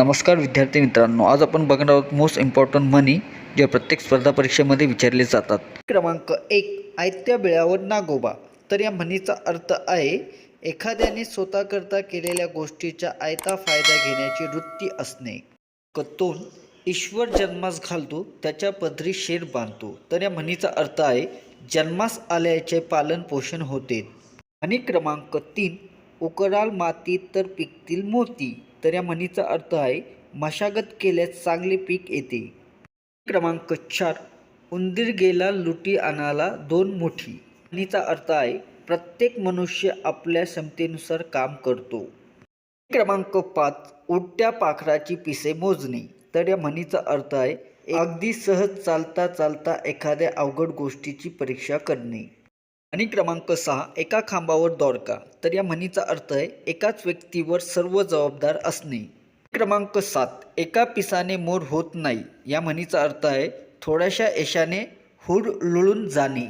नमस्कार विद्यार्थी मित्रांनो आज आपण बघणार आहोत मोस्ट इम्पॉर्टंट मनी जे प्रत्येक स्पर्धा परीक्षेमध्ये विचारले जातात. क्रमांक एक आयत्या बिळावर नागोबा. तर या म्हणीचा अर्थ आहे एखाद्याने स्वतःकरता केलेल्या गोष्टीचा आयता फायदा घेण्याची वृत्ती असणे. कतून ईश्वर जन्मास घालतो त्याच्या पदरी शेर बांधतो. तर या म्हणीचा अर्थ आहे जन्मास आल्याचे पालन पोषण होते. आणि क्रमांक तीन उकराल माती तर पिकतील मोती. तर या म्हणीचा अर्थ आहे मशागत केल्यास चांगले पीक येते. क्रमांक चार उंदीर गेला लुटी आणाला दोन मोठी. म्हणीचा अर्थ आहे प्रत्येक मनुष्य आपल्या क्षमतेनुसार काम करतो. क्रमांक पाच उठ्या पाखराची पिसे मोजणे. तर या म्हणीचा अर्थ आहे अगदी सहज चालता चालता एखाद्या अवघड गोष्टीची परीक्षा करणे. आणि क्रमांक सहा एका खांबावर दोडका तर या म्हणीचा अर्थ आहे एकाच व्यक्तीवर सर्व जबाबदार असणे. क्रमांक सात एका पिसाने मोर होत नाही. या म्हणीचा अर्थ आहे थोड्याशा यशाने हुड लुळून जाणे.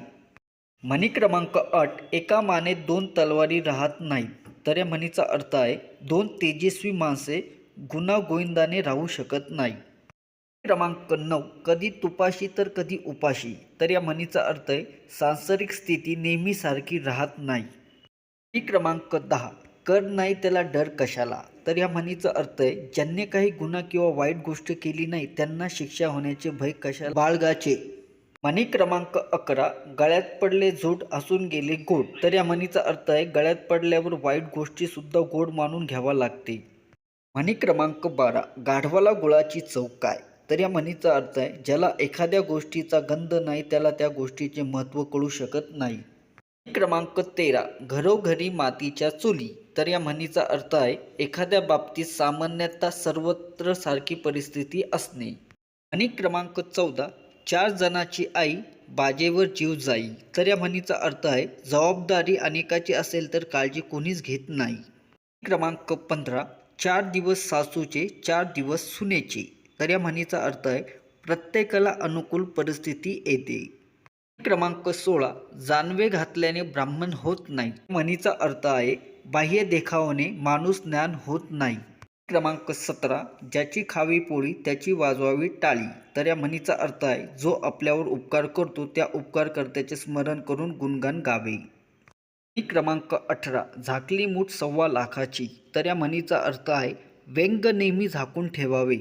म्हणी क्रमांक आठ एका माने दोन तलवारी राहत नाहीत. तर या म्हणीचा अर्थ आहे दोन तेजस्वी माणसे गुणागोविंदाने राहू शकत नाही क्रमांक नऊ. कधी तुपाशी तर कधी उपाशी. तर या म्हणीचा अर्थ आहे सांसारिक स्थिती नेहमी सारखी राहत नाही. ही क्रमांक दहा. कर नाही त्याला डर कशाला? तर या म्हणीचा अर्थ आहे ज्यांनी काही गुन्हा किंवा वाईट गोष्ट केली नाही त्यांना शिक्षा होण्याचे भय कशाला? बाळगाचे. म्हणी क्रमांक अकरा. गळ्यात पडले झोट असून गेले गोड. तर या म्हणीचा अर्थ आहे गळ्यात पडल्यावर वाईट गोष्टी सुद्धा गोड मानून घ्यावा लागते म्हणी क्रमांक बारा. गाढवाला गुळाची चव काय? तर या म्हणीचा अर्थ आहे ज्याला एखाद्या गोष्टीचा गंध नाही त्याला त्या गोष्टीचे महत्त्व कळू शकत नाही. क्रमांक तेरा घरोघरी मातीच्या चुली. तर या म्हणीचा अर्थ आहे एखाद्या बाबतीत सामान्यतः सर्वत्र सारखी परिस्थिती असणे. आणि क्रमांक चौदा चार जणाची आई बाजेवर जीव जाई. तर या म्हणीचा अर्थ आहे जबाबदारी अनेकाची असेल तर काळजी कोणीच घेत नाही. क्रमांक पंधरा चार दिवस सासूचे चार दिवस सुनेचे. तर या म्हणीचा अर्थ आहे प्रत्येकाला अनुकूल परिस्थिती येते. क्रमांक सोळा जानवे घातल्याने ब्राह्मण होत नाही. म्हणीचा अर्थ आहे बाह्य देखावाने माणूस ज्ञान होत नाही. क्रमांक सतरा ज्याची खावी पोळी त्याची वाजवावी टाळी. तर या म्हणीचा अर्थ आहे जो आपल्यावर उपकार करतो त्या उपकारकर्त्याचे स्मरण करून गुणगान गावे. क्रमांक अठरा झाकली मूठ सव्वा लाखाची. तर या म्हणीचा अर्थ आहे व्यंग नेहमी झाकून ठेवावे.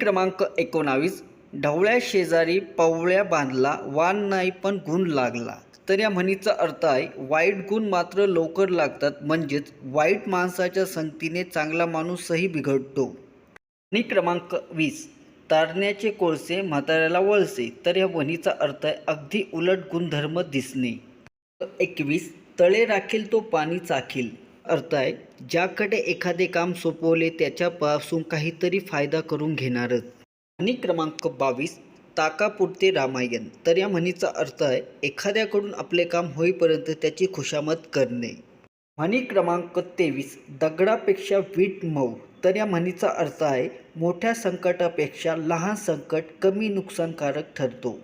क्रमांक एकोणावीस. ढवळ्या शेजारी पवळ्या बांधला वान नाही पण गुण लागला. तर या म्हणीचा अर्थ आहे वाईट गुण मात्र लवकर लागतात म्हणजेच वाईट माणसाच्या संगतीने चांगला माणूसही बिघडतो. आणि क्रमांक वीस. तारण्याचे कोळसे म्हाताऱ्याला वळसे. तर या म्हणीचा अर्थ आहे अगदी उलट गुणधर्म दिसणे. एकवीस. तळे राखील तो पाणी चाखील. अर्थ आहे ज्याकडे एखादे काम सोपवले त्याच्यापासून काहीतरी फायदा करून घेणारच. आणि क्रमांक बावीस ताकापुरते रामायण. तर या म्हणीचा अर्थ आहे एखाद्याकडून आपले काम होईपर्यंत त्याची खुशामत करणे. म्हणी क्रमांक तेवीस दगडापेक्षा वीट मऊ. तर या म्हणीचा अर्थ आहे मोठ्या संकटापेक्षा लहान संकट कमी नुकसानकारक ठरतो.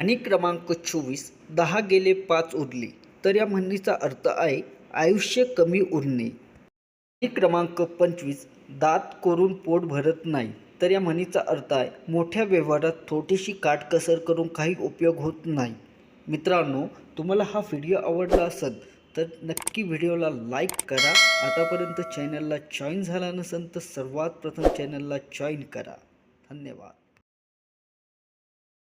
आणि क्रमांक चोवीस दहा गेले पाच उरले. तर या म्हणीचा अर्थ आहे आयुष्य कमी उरणे. क्रमांक पंचवीस दात करून पोट भरत नाही तर या म्हणीचा अर्थ आहे मोठ्या व्यवहारात थोडीशी काटकसर करून काही उपयोग होत नाही. मित्रांनो तुम्हाला हा व्हिडिओ आवडला असेल तर नक्की व्हिडिओला लाईक करा. आतापर्यंत चॅनलला जॉईन झाला नसेल तर सर्वात प्रथम चॅनलला जॉईन करा. धन्यवाद.